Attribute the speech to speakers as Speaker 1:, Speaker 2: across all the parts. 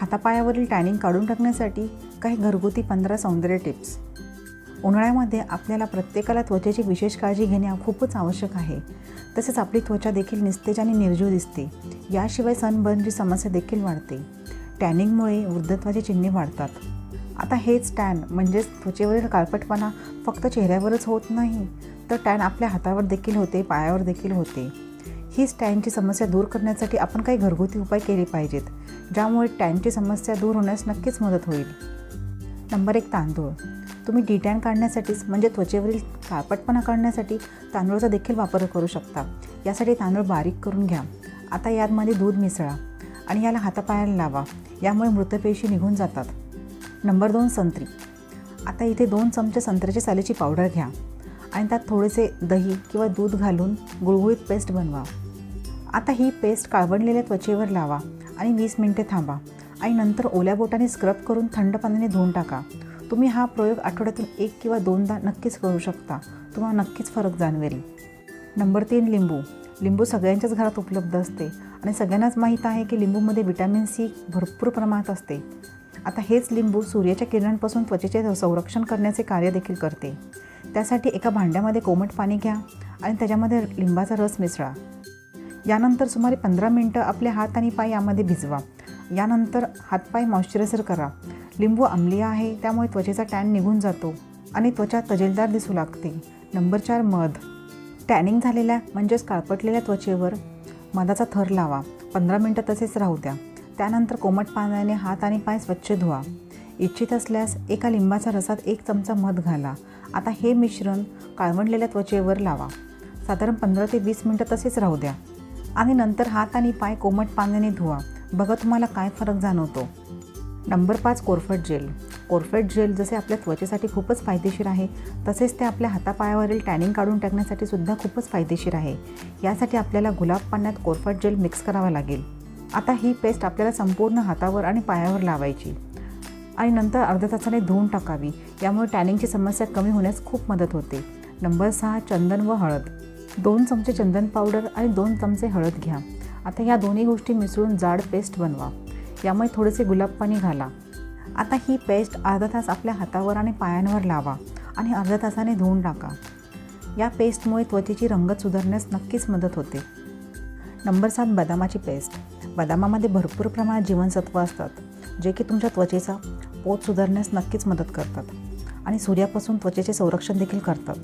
Speaker 1: हातापायावरील tanning काढून टाकण्यासाठी काही घरगुती पंधरा सौंदर्य टिप्स. उन्हाळ्यामध्ये आपल्याला प्रत्येकाला त्वचेची विशेष काळजी घेणे खूपच आवश्यक आहे. तसेच आपली त्वचा देखील निस्तेज आणि निर्जीव दिसते. याशिवाय सनबर्नची समस्या देखील वाढते. टॅनिंगमुळे वृद्धत्वाची चिन्हे वाढतात. आता हेच टॅन म्हणजेच त्वचेवरील काळपटपणा फक्त चेहऱ्यावरच होत नाही तर टॅन आपल्या हातावर देखील होते पायावर देखील होते. ही टॅनची समस्या दूर करण्यासाठी आपण काही घरगुती उपाय केले पाहिजेत. ज्यामुळे टॅनची समस्या दूर होण्यास नक्कीच मदत होईल. नंबर एक तांदूळ. तुम्ही डिटॅन काढण्यासाठीच म्हणजे त्वचेवरील काळपटपणा काढण्यासाठी तांदूळचा देखील वापर करू शकता. यासाठी तांदूळ बारीक करून घ्या. आता यातमध्ये दूध मिसळा आणि याला हातापायाला लावा. यामुळे मृतपेशी निघून जातात. नंबर दोन संत्री. आता इथे दोन चमचे संत्र्याची सालीची पावडर घ्या आणि त्यात थोडेसे दही किंवा दूध घालून गुळगुळीत पेस्ट बनवा. आता ही पेस्ट काळवणलेल्या त्वचेवर लावा. आणि वीस मिनटे थांबा. आणि नंतर ओल्या बोटाने स्क्रब करून थंड पाण्याने धुवून टाका. तुम्ही हा प्रयोग आठवड्यातून एक किंवा दोनदा नक्कीच करू शकता. तुम्हाला नक्कीच फरक जाणवेल. नंबर तीन लिंबू. लिंबू सगळ्यांच्याच घरात उपलब्ध असते आणि सगळ्यांनाच माहीत आहे की लिंबूमध्ये विटॅमिन सी भरपूर प्रमाणात असते. आता हेच लिंबू सूर्याच्या किरणांपासून त्वचेचे संरक्षण करण्याचे कार्य देखील करते. त्यासाठी एका भांड्यामध्ये कोमट पाणी घ्या आणि त्याच्यामध्ये लिंबाचा रस मिसळा. यानंतर सुमारे पंधरा मिनटं आपले हात आणि पाय यामध्ये भिजवा. यानंतर हातपाय मॉइश्चरायझर करा. लिंबू आम्लीय आहे त्यामुळे त्वचेचा टॅन निघून जातो आणि त्वचा तजेलदार दिसू लागते. नंबर चार मध. टॅनिंग झालेल्या म्हणजेच काळपटलेल्या त्वचेवर मधाचा थर लावा. पंधरा मिनटं तसेच राहू द्या. त्यानंतर कोमट पाण्याने हात आणि पाय स्वच्छ धुवा. इच्छित असल्यास एका लिंबाच्या रसात एक चमचा मध घाला. आता हे मिश्रण काळवंडलेल्या त्वचेवर लावा. साधारण पंधरा ते वीस मिनटं तसेच राहू द्या. आणि नंतर हात आणि पाय कोमट पाण्याने धुवा. बघा तुम्हाला काय फरक जाणवतो. नंबर पाच कोरफट जेल. कोरफट जेल जसे आपल्या त्वचेसाठी खूपच फायदेशीर आहे तसेच ते आपल्या हातापायावरील टॅनिंग काढून टाकण्यासाठी सुद्धा खूपच फायदेशीर आहे. यासाठी आपल्याला गुलाब पाण्यात कोरफट जेल मिक्स करावा लागेल. आता ही पेस्ट आपल्याला संपूर्ण हातावर आणि पायावर लावायची. आणि नंतर अर्ध्या तासाने धुवून टाकावी. यामुळे टॅनिंगची समस्या कमी होण्यास खूप मदत होते. नंबर सहा चंदन व हळद. दोन चमचे चंदन पावडर आणि दोन चमचे हळद घ्या. आता ह्या दोन्ही गोष्टी मिसळून जाड पेस्ट बनवा. यामुळे थोडेसे गुलाब पाणी घाला. आता ही पेस्ट अर्धा तास आपल्या हातावर आणि पायांवर लावा आणि अर्ध्या तासाने धुवून टाका. या पेस्टमुळे त्वचेची रंगत सुधारण्यास नक्कीच मदत होते. नंबर सात बदामाची पेस्ट बदामामध्ये भरपूर प्रमाणात जीवनसत्व असतात जे की तुमच्या त्वचेचा पोत सुधारण्यास नक्कीच मदत करतात आणि सूर्यापासून त्वचेचे संरक्षण देखील करतात.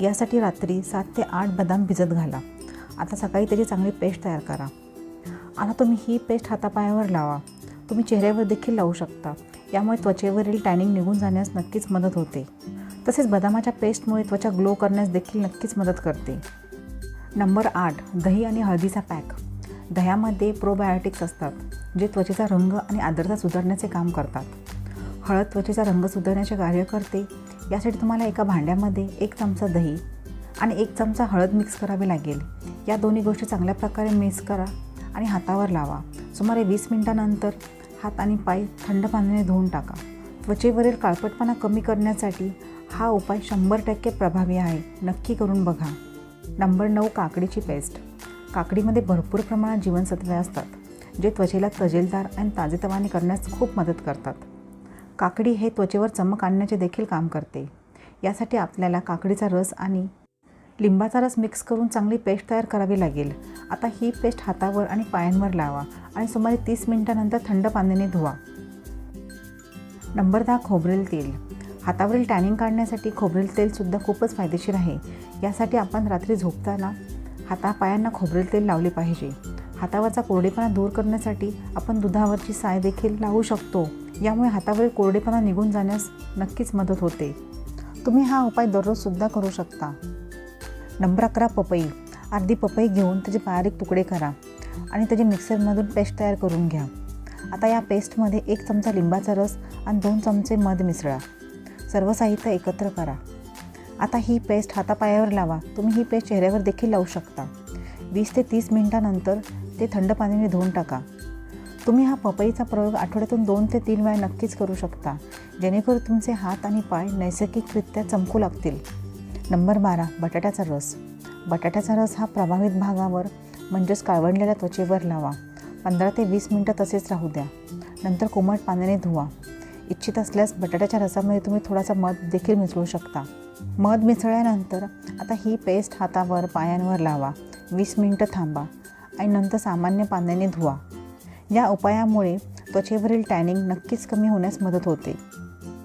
Speaker 1: यासाठी रात्री सात ते आठ बदाम भिजत घाला. आता सकाळी त्याची चांगली पेस्ट तयार करा. आता तुम्ही ही पेस्ट हातापायावर लावा. तुम्ही चेहऱ्यावर देखील लावू शकता. यामुळे त्वचेवरील टॅनिंग निघून जाण्यास नक्कीच मदत होते. तसेच बदामाच्या पेस्टमुळे त्वचा ग्लो करण्यास देखील नक्कीच मदत करते. नंबर आठ दही आणि हळदीचा पॅक दह्यामध्ये प्रोबायोटिक्स असतात जे त्वचेचा रंग आणि आर्द्रता सुधारण्याचे काम करतात. हळद त्वचेचा रंग सुधारण्याचे कार्य करते. यासाठी तुम्हाला एका भांड्यामध्ये एक चमचा दही आणि एक चमचा हळद मिक्स करावी लागेल. या दोन्ही गोष्टी चांगल्या प्रकारे मिक्स करा आणि हातावर लावा. सुमारे वीस मिनटानंतर हात आणि पाय थंड पाण्याने धुवून टाका. त्वचेवरील काळपटपणा कमी करण्यासाठी हा उपाय शंभर टक्के प्रभावी आहे. नक्की करून बघा. नंबर नऊ काकडीची पेस्ट. काकडीमध्ये भरपूर प्रमाणात जीवनसत्वे असतात जे त्वचेला तजेलदार आणि ताजेतवाने करण्यास खूप मदत करतात. काकडी हे त्वचेवर चमक आणण्याचे देखील काम करते. यासाठी आपल्याला काकडीचा रस आणि लिंबाचा रस मिक्स करून चांगली पेस्ट तयार करावी लागेल. आता ही पेस्ट हातावर आणि पायांवर लावा आणि सुमारे तीस मिनिटानंतर थंड पाण्याने धुवा. नंबर दहा खोबरेल तेल. हातावरील टॅनिंग काढण्यासाठी खोबरेल तेलसुद्धा खूपच फायदेशीर आहे. यासाठी आपण रात्री झोपताना हातापायांना खोबरेल तेल लावले पाहिजे. हातावरचा कोरडेपणा दूर करण्यासाठी आपण दुधावरची साय देखील लावू शकतो. यामुळे हातावरील कोरडेपणा निघून जाण्यास नक्कीच मदत होते. तुम्ही हा उपाय दररोजसुद्धा करू शकता. नंबर अकरा पपई. अर्धी पपई घेऊन त्याचे बारीक तुकडे करा आणि त्याची मिक्सरमधून पेस्ट तयार करून घ्या. आता या पेस्टमध्ये एक चमचा लिंबाचा रस आणि दोन चमचे मध मिसळा. सर्व साहित्य एकत्र करा. आता ही पेस्ट हातापायावर लावा. तुम्ही ही पेस्ट चेहऱ्यावर देखील लावू शकता. वीस ते तीस मिनटानंतर ते थंड पाण्याने धुवून टाका. तुम्ही हा पपईचा प्रयोग आठवड्यातून दोन ते तीन वेळा नक्कीच करू शकता. जेणेकरून तुमचे हात आणि पाय नैसर्गिकरित्या चमकू लागतील. नंबर बारा बटाट्याचा रस. बटाट्याचा रस हा प्रभावित भागावर म्हणजेच काळवंडलेल्या त्वचेवर लावा. पंधरा ते वीस मिनटं तसेच राहू द्या. नंतर कोमट पाण्याने धुवा. इच्छित असल्यास बटाट्याच्या रसामध्ये तुम्ही थोडासा मध देखील मिसळू शकता. मध मिसळल्यानंतर आता ही पेस्ट हातावर पायांवर लावा. वीस मिनटं थांबा आणि नंतर सामान्य पाण्याने धुवा. या उपायामुळे त्वचेवरील टॅनिंग नक्कीच कमी होण्यास मदत होते.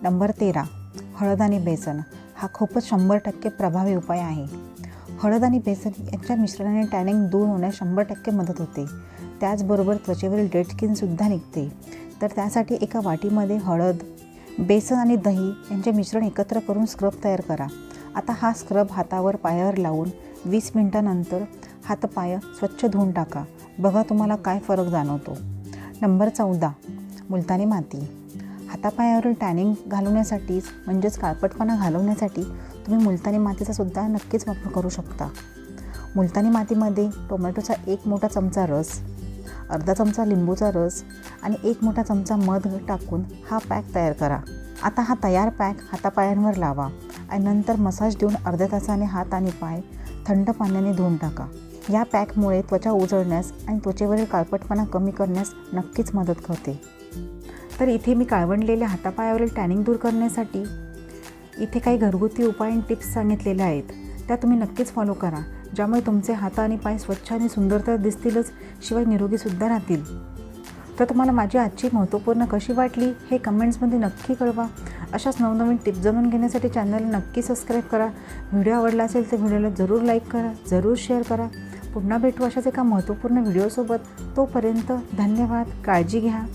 Speaker 1: नंबर तेरा हळद आणि बेसन हा खूपच शंभर टक्के प्रभावी उपाय आहे. हळद आणि बेसन यांच्या मिश्रणाने टॅनिंग दूर होण्यास शंभर टक्के मदत होते. त्याचबरोबर त्वचेवरील डेड स्किनसुद्धा निघते. तर त्यासाठी एका वाटीमध्ये हळद बेसन आणि दही यांचे मिश्रण एकत्र करून स्क्रब तयार करा. आता हा स्क्रब हातावर पायावर लावून वीस मिनटानंतर हातपाय स्वच्छ धुवून टाका. बघा तुम्हाला काय फरक जाणवतो. नंबर चौदा. मुलतानी माती. हातापायावरील टॅनिंग घालवण्यासाठीच म्हणजेच काळपटपणा घालवण्यासाठी तुम्ही मुलतानी मातीचा सुद्धा नक्कीच वापर करू शकता. मुलतानी मातीमध्ये टोमॅटोचा एक मोठा चमचा रस अर्धा चमचा लिंबूचा रस आणि एक मोठा चमचा मध टाकून हा पॅक तयार करा. आता हा तयार पॅक हातापायांवर लावा आणि नंतर मसाज देऊन अर्ध्या तासाने हात आणि पाय थंड पाण्याने धुवून टाका. या पॅकमुळे त्वचा उजळण्यास आणि त्वचेवरील काळपटपणा कमी करण्यास नक्कीच मदत करते. तर इथे मी काळवंडलेल्या हातापायावरील टॅनिंग दूर करण्यासाठी इथे काही घरगुती उपाय आणि टिप्स सांगितलेल्या आहेत. त्या तुम्ही नक्कीच फॉलो करा. ज्यामुळे तुमचे हात आणि पाय स्वच्छ आणि सुंदर तर दिसतीलच शिवाय निरोगीसुद्धा राहतील. तर तुम्हाला माझी आजची महत्त्वपूर्ण कशी वाटली हे कमेंट्समध्ये नक्की कळवा. अशाच नवनवीन टिप्स जाणून घेण्यासाठी चॅनलला नक्की सबस्क्राईब करा. व्हिडिओ आवडला असेल तर व्हिडिओला जरूर लाईक करा जरूर शेअर करा. पुन्हा भेटू अशाच एका महत्त्वपूर्ण व्हिडिओसोबत. तोपर्यंत धन्यवाद काळजी घ्या.